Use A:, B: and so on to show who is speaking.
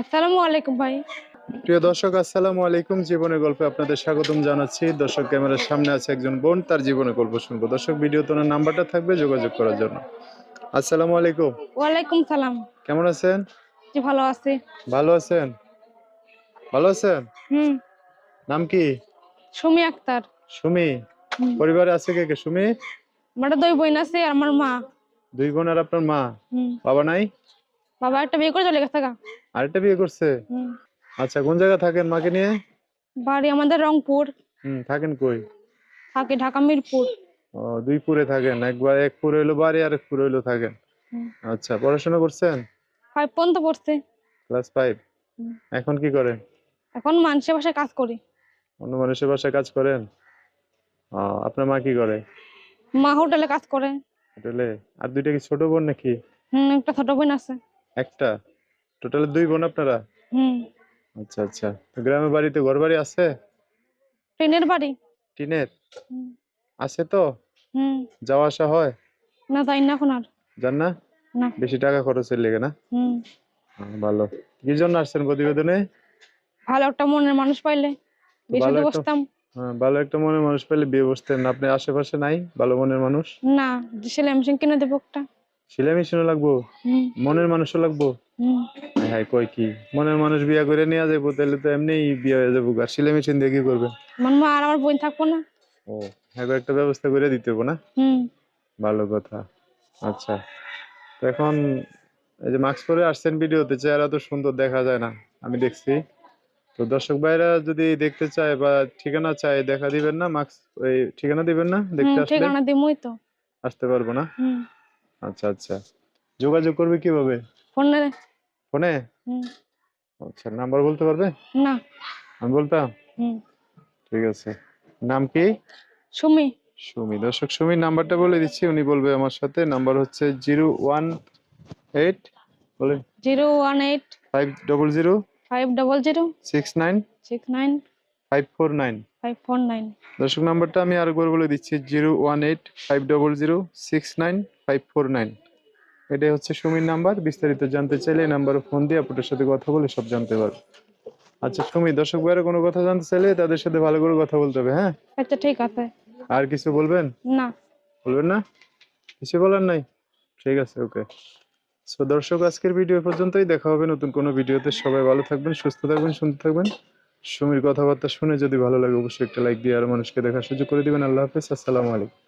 A: আসসালামু আলাইকুম ভাই।
B: প্রিয় দর্শক আসসালামু আলাইকুম। জীবনের গল্পে আপনাদের স্বাগতম জানাচ্ছি। দর্শক ক্যামেরার সামনে আছে একজন বোন তার জীবনের গল্প শুনব। দর্শক ভিডিও তোনার নাম্বারটা থাকবে যোগাযোগ করার জন্য। আসসালামু আলাইকুম।
A: ওয়ালাইকুম সালাম।
B: কেমন আছেন?
A: জি ভালো আছি।
B: ভালো আছেন? ভালো আছেন?
A: হুম।
B: নাম কি?
A: সুমি আক্তার।
B: সুমি? পরিবারে আছে কে কে সুমি?
A: আমার দুই বোন আছে আর আমার মা।
B: দুই বোন আর আপনার মা? বাবা নাই?
A: বাবা একটা বিয়ে করে চলে গেছে গা।
B: আরেকটা বিয়ে করছে? আচ্ছা কোন জায়গা থাকেন মাকে নিয়ে?
A: বাড়ি আমাদের রংপুর।
B: হুম থাকেন কই?
A: থাকে ঢাকা মিরপুর।
B: ও দুই পুরে থাকেন একবার এক পুরে হইল বাড়ি আর এক পুরে হইল থাকেন। আচ্ছা পড়াশোনা করছেন?
A: ফাইভ পর্যন্ত পড়ছে।
B: ক্লাস ফাইভ এখন কি করেন?
A: এখন মানুষের বাসায় কাজ করি।
B: অন্য মানুষের বাসায় কাজ করেন? আপনার মা কি করে?
A: মা হোটেলে কাজ করে।
B: হোটেলে? আর দুইটা কি ছোট বোন নাকি?
A: হুম একটা ছোট বোন আছে।
B: একটা? টোটালে দুই বোন আপনারা?
A: হুম।
B: আচ্ছা আচ্ছা। তো গ্রামের বাড়িতে ঘর বাড়ি আছে?
A: ট্রেনের বাড়ি।
B: টিনের? আছে তো?
A: হুম।
B: যাওয়া আসা হয়?
A: না যাই না এখন আর।
B: জান না?
A: না।
B: বেশি টাকা খরচের লেগে না?
A: হুম।
B: ভালো। কি জন্য আসছেন প্রতিবেদনে?
A: ভালো একটা মনের মানুষ পাইলে।
B: ভালো
A: বসতাম।
B: হ্যাঁ, ভালো একটা মনের মানুষ পেলে বিয়ে বসতেন। আপনি আশেপাশে নাই? ভালো মনের মানুষ?
A: না মেশিন কিনে দেবো একটা।
B: সিলাই মেশিনও লাগবো মনের মানুষও লাগবো। হ্যাঁ কই কি? মনের মানুষ বিয়া করে নিয়ে যাব তাহলে তো এমনিই বিয়ে হয়ে যাব আর সিলাই মেশিন দিয়ে কি করবেন
A: আমার মা আর আমার বোন থাকব না।
B: ও হ্যাঁ একটা ব্যবস্থা করে দিতে হবে না? ভালো কথা। আচ্ছা। তো এখন এই যে মাস্ক পরে আসছেন ভিডিওতে চেহারা তো সুন্দর দেখা যায় না আমি দেখছি। তো দর্শক ভাইরা যদি দেখতে চায় বা ঠিকানা চায় দেখা দিবেন না মাস্ক ওই ঠিকানা দিবেন না? দেখতে আসলে?
A: ঠিকানা দিমই তো।
B: আসতে পারব না?
A: হুম।
B: আচ্ছা আচ্ছা। যোগাযোগ করবে কীভাবে?
A: ফোনে।
B: ফোনে?
A: হুম।
B: আচ্ছা নাম্বার বলতে পারবে?
A: না।
B: আমি বলতাম?
A: হুম।
B: ঠিক আছে। নাম কি?
A: সুমি।
B: সুমি। দর্শক সুমির নাম্বারটা বলে দিচ্ছি। উনি বলবে আমার সাথে। নাম্বার হচ্ছে জিরো ওয়ান এইট বলেন।
A: Zero one eight.
B: Five double zero.
A: Five double zero.
B: Six nine.
A: Six nine.
B: Five four nine.
A: Five four nine.
B: দর্শক নাম্বারটা আমি আরেকবার বলে দিচ্ছি। Zero one eight five double zero six nine. Five four nine এটাই হচ্ছে সুমির নাম্বার। বিস্তারিত জানতে চাইলে এই নাম্বারে ফোন দিয়ে আপনার সাথে কথা বলে সব জানতে পারবে। আচ্ছা সুমি দর্শক ভাইরা কোনো কথা জানতে চাইলে তাদের সাথে ভালো করে কথা বলতে হবে হ্যাঁ?
A: আচ্ছা ঠিক আছে।
B: আর কিছু বলবেন?
A: না।
B: বলবেন না? কিছু বলার নাই? ঠিক আছে ওকে। সো দর্শক আজকের ভিডিও পর্যন্তই। দেখা হবে নতুন কোনো ভিডিওতে। সবাই ভালো থাকবেন সুস্থ থাকবেন সুন্দর থাকবেন। সুমির কথাবার্তা শুনে যদি ভালো লাগে অবশ্যই একটা লাইক দিয়ে আর মানুষকে দেখার সুযোগ করে দিবেন। আল্লাহ হাফেজ আসসালামু আলাইকুম।